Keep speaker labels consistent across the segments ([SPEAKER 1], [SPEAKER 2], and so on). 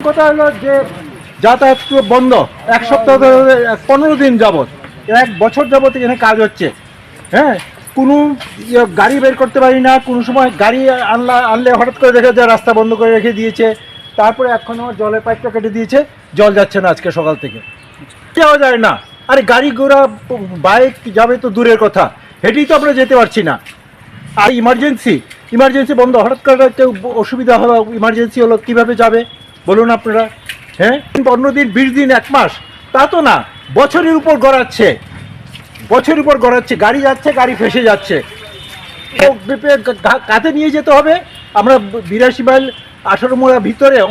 [SPEAKER 1] কথা হলো যে যাতায়াত বন্ধ। এক সপ্তাহ ধরে পনেরো দিন যাবত এক বছর যাবত এখানে কাজ হচ্ছে। হ্যাঁ? কোনো ইয়ে গাড়ি বের করতে পারি না, কোনো সময় গাড়ি আনলা, আনলে হঠাৎ করে দেখা যায় রাস্তা বন্ধ করে রেখে দিয়েছে। তারপরে এখন আমার জলের পাইপটা কেটে দিয়েছে, জল যাচ্ছে না আজকে সকাল থেকে। যাওয়া যায় না। আরে গাড়ি ঘোড়া, বাইক যাবে তো দূরের কথা। হেঁটেই তো আমরা যেতে পারছি না। আর ইমার্জেন্সি ইমার্জেন্সি বন্ধ। হঠাৎ করে কেউ অসুবিধা হলো, ইমার্জেন্সি হলো, কীভাবে যাবে? বলুন আপনারা। হ্যাঁ? পনেরো দিন বিশ দিন, এক মাস। তা তো না। বছরের উপর গড়াচ্ছে। বছরের উপর গড়াচ্ছে গাড়ি যাচ্ছে গাড়ি ফেসে যাচ্ছে। তো বেপে- গা- কাঁধে নিয়ে যেতে হবে। আমরা বিরাশি মাইল আঠারো মোড়া ভিতরে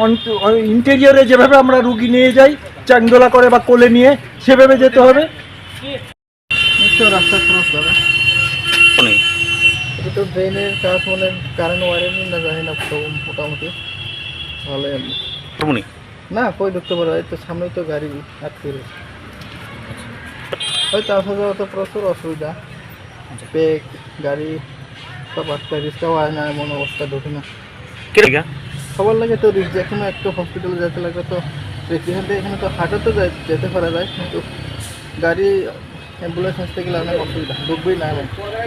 [SPEAKER 1] ইন্টেরিয়রে যেভাবে আমরা রুগী নিয়ে যাই চাংদোলা করে বা কোলে নিয়ে সেভাবে যেতে হবে।
[SPEAKER 2] নিশ্চয় রাস্তা ক্রস করে তো ড্রেনের কাজ মানে কারেন্ট ওয়ারিং না জানি না মোটামুটি। না কই ঢুকতে পারো তো সামনেই তো গাড়ি আটকে রয়েছে। আসা যাওয়া তো প্রচুর অসুবিধা। পেক গাড়ি সব আটকা রিক্সা হয় না এমন অবস্থা ঢুকে না। সবার লাগে তো রিক্স যে কোনো একটা হসপিটালে যেতে লাগে তো এখান থেকে এখানে তো হাঁটা তো যায়- যেতে পারা যায় কিন্তু গাড়ি অ্যাম্বুলেন্স আসতে গেলে অনেক অসুবিধা ঢুকবেই না